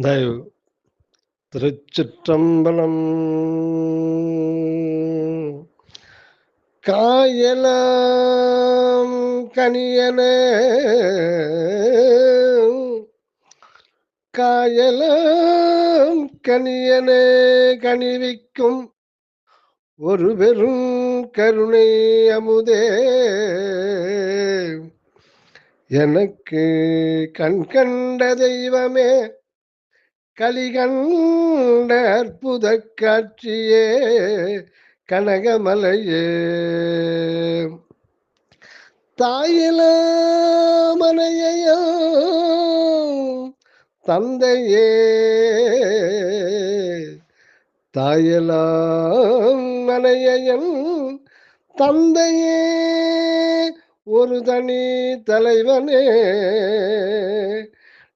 தயவு. திருச்சிற்றம்பலம். காயலாம் கனியன. காயலாம் கனியனே கனிவிக்கும் ஒரு பெரும் கருணை அமுதே. எனக்கு கண் கண்ட தெய்வமே கலிகண்ட அற்புத காட்சியே கனகமலையே. தாயிலாமனையோ தந்தையே. தாயலாம் மனையன் தந்தையே ஒரு தனி தலைவனே.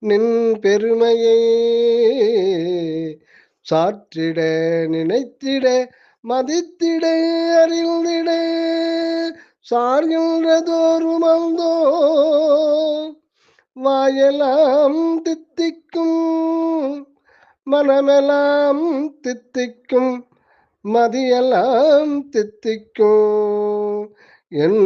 நின் பெருமையை. சாற்றிட நினைத்திட மதித்திட அறிந்திட. சார்கின்றதோறும் அந்தோ வாயெல்லாம் தித்திக்கும் மனமெல்லாம் தித்திக்கும் மதியெல்லாம் தித்திக்கும். என்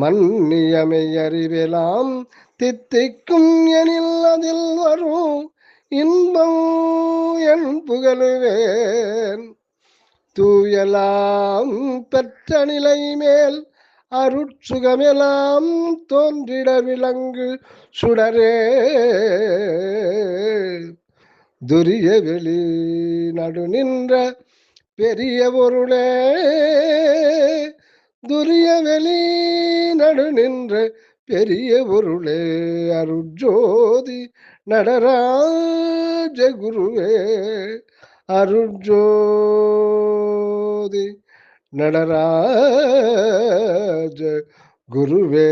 மன்னியமை அறிவெலாம் தித்திக்கும் எனில் அதில் வரும் இன்பம் என் புகழுவேன். தூயலாம் பெற்ற நிலை மேல் அருட்சுகமெல்லாம் தோன்றிட விலங்கு சுடரே. துரிய வெளி நடு நின்ற பெரிய பொருளே. துரிய வெளி நடு நின்ற பெரிய பொருளே அருட்ஜோதி நடராஜ குருவே. அருட்ஜோதி நடராஜ குருவே.